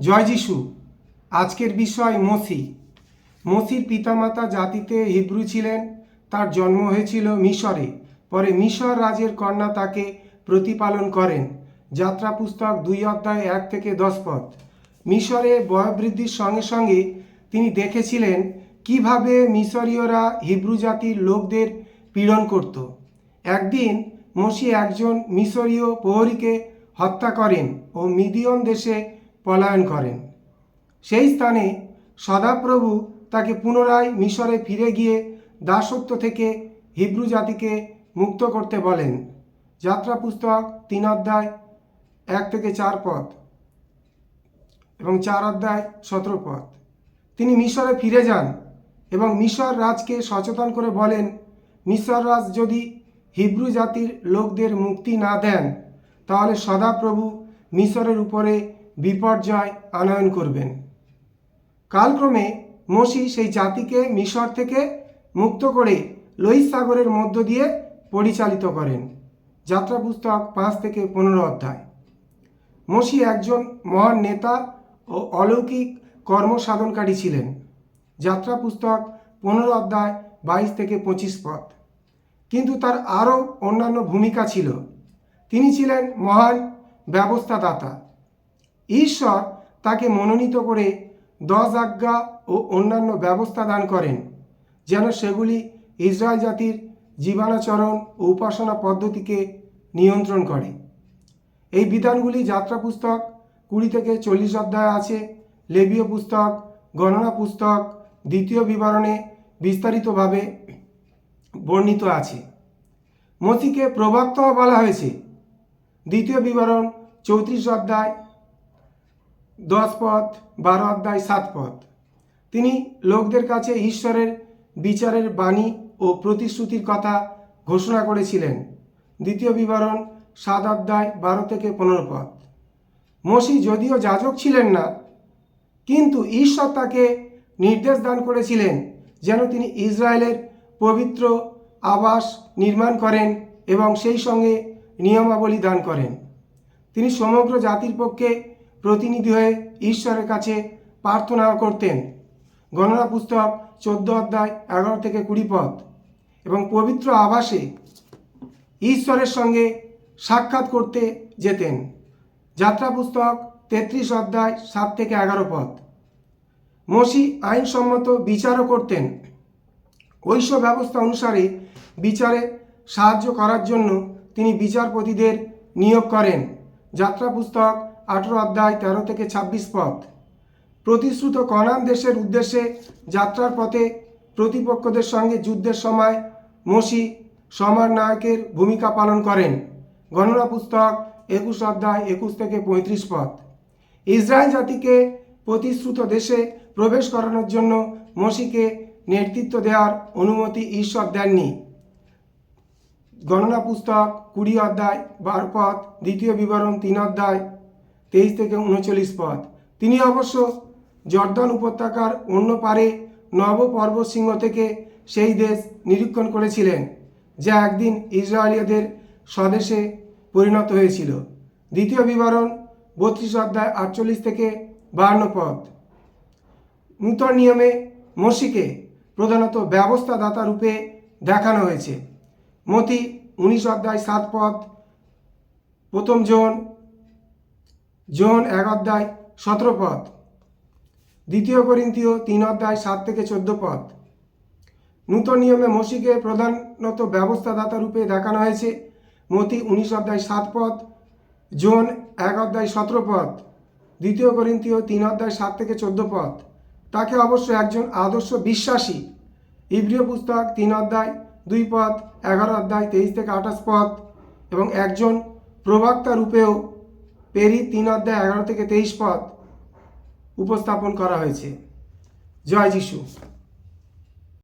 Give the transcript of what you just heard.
জয় যিশু। আজকের বিষয় মসি। মসির পিতামাতা জাতিতে হিব্রু ছিলেন, তার জন্ম হয়েছিল মিশরে। পরে মিশর রাজের কন্যা তাকে প্রতিপালন করেন। যাত্রা পুস্তক দুই অধ্যায় এক থেকে দশ পদ। মিশরে বয়োবৃদ্ধির সঙ্গে সঙ্গে তিনি দেখেছিলেন কীভাবে মিশরীয়রা হিব্রু জাতির লোকদের পীড়ন করত। একদিন মসি একজন মিশরীয় প্রহরীকে হত্যা করেন ও মিদিয়ন দেশে পলায়ন করেন। সেই স্থানে সদাপ্রভু তাকে পুনরায় মিশরে ফিরে গিয়ে দাসত্ব থেকে হিব্রু জাতিকে মুক্ত করতে বলেন। যাত্রা পুস্তক তিন অধ্যায় এক থেকে চার পথ এবং চার অধ্যায় সতেরো পথ তিনি মিশরে ফিরে যান এবং মিশর রাজকে সচেতন করে বলেন, মিশর রাজ যদি হিব্রু জাতির লোকদের মুক্তি না দেন, তাহলে সদাপ্রভু মিশরের উপরে বিপর্যয় আনয়ন করবেন। কালক্রমে মসি সেই জাতিকে মিশর থেকে মুক্ত করে লোহিত সাগরের মধ্য দিয়ে পরিচালিত করেন। যাত্রা পুস্তক পাঁচ থেকে পনেরো অধ্যায়। মসি একজন মহান নেতা ও অলৌকিক কর্মসাধনকারী ছিলেন। যাত্রা পুস্তক পনেরো অধ্যায় বাইশ থেকে পঁচিশ পদ। কিন্তু তার আরও অন্যান্য ভূমিকা ছিল। তিনি ছিলেন মহান ব্যবস্থাদাতা। ঈশ্বর তাকে মনোনীত করে দশ আজ্ঞা ও অন্যান্য ব্যবস্থা দান করেন, যেন সেগুলি ইসরায়েল জাতির জীবনাচরণ ও উপাসনা পদ্ধতিকে নিয়ন্ত্রণ করে। এই বিধানগুলি যাত্রা পুস্তক কুড়ি থেকে চল্লিশ অধ্যায় আছে, লেবীয় পুস্তক, গণনা পুস্তক, দ্বিতীয় বিবরণে বিস্তারিতভাবে বর্ণিত আছে। মতিকে প্রবক্তা বলা হয়েছে। দ্বিতীয় বিবরণ চৌত্রিশ অধ্যায় দশ পথ, বারো অধ্যায়, সাত পথ। তিনি লোকদের কাছে ঈশ্বরের বিচারের বাণী ও প্রতিশ্রুতির কথা ঘোষণা করেছিলেন। দ্বিতীয় বিবরণ, সাত অধ্যায়, বারো থেকে পনেরো পদ মসি যদিও যাজক ছিলেন না, কিন্তু ঈশ্বর তাকে নির্দেশ দান করেছিলেন যেন তিনি ইসরায়েলের পবিত্র আবাস নির্মাণ করেন এবং সেই সঙ্গে নিয়মাবলী দান করেন। তিনি সমগ্র জাতির পক্ষে প্রতিনিধি হয়ে ঈশ্বরের কাছে প্রার্থনা করতেন। গণনা পুস্তক চোদ্দ অধ্যায় এগারো থেকে কুড়ি পদ এবং পবিত্র আবাসে ঈশ্বরের সঙ্গে সাক্ষাৎ করতে যেতেন। যাত্রা পুস্তক তেত্রিশ অধ্যায় সাত থেকে এগারো পদ। মসি আইনসম্মত বিচারও করতেন। ঐশ্ব ব্যবস্থা অনুসারে বিচারে সাহায্য করার জন্য তিনি বিচারপতিদের নিয়োগ করেন। যাত্রা পুস্তক আঠেরো অধ্যায় তেরো থেকে ছাব্বিশ পদ প্রতিশ্রুত কনান দেশের উদ্দেশ্যে যাত্রার পথে প্রতিপক্ষদের সঙ্গে যুদ্ধের সময় মসি নায়কের ভূমিকা পালন করেন। গণনা পুস্তক একুশ অধ্যায় একুশ থেকে পঁয়ত্রিশ পদ ইসরায়েল জাতিকে প্রতিশ্রুত দেশে প্রবেশ করানোর জন্য মসিকে নেতৃত্ব দেওয়ার অনুমতি ঈশ্বর দেননি। গণনা পুস্তক কুড়ি অধ্যায় বার পদ দ্বিতীয় বিবরণ তিন অধ্যায় তেইশ থেকে উনচল্লিশ পদ তিনি অবশ্য জর্দান উপত্যকার অন্য পারে নব পর্বত সিংহ থেকে সেই দেশ নিরীক্ষণ করেছিলেন, যা একদিন ইসরায়েলীয়দের স্বদেশে পরিণত হয়েছিল। দ্বিতীয় বিবরণ, বত্রিশ অধ্যায় আটচল্লিশ থেকে বাহান্ন পদ নূতন নিয়মে মসিকে প্রধানত ব্যবস্থাদাতা রূপে দেখানো হয়েছে। মতি উনিশ অধ্যায় সাত পদ প্রথম জোন জোন এক অধ্যায় সতেরো পদ, দ্বিতীয় করিন্তীয় তিন অধ্যায় সাত থেকে চোদ্দ পদ। নূতন নিয়মে মসিকে প্রধানত ব্যবস্থাদাতা রূপে দেখানো হয়েছে। মতি উনিশ অধ্যায় সাত পদ জোন এক অধ্যায় সতেরো পদ, দ্বিতীয় করিন্তীয় তিন অধ্যায় সাত থেকে চোদ্দ পদ। তাকে অবশ্য একজন আদর্শ বিশ্বাসী। ইব্রিয় পুস্তক তিন অধ্যায় দুই পদ, এগারো অধ্যায় তেইশ থেকে আঠাশ পদ এবং একজন প্রবক্তা রূপেও পেরি তিন অধ্যায় এগারো থেকে তেইশ পদ উপস্থাপন করা হয়েছে। জয় যিশু।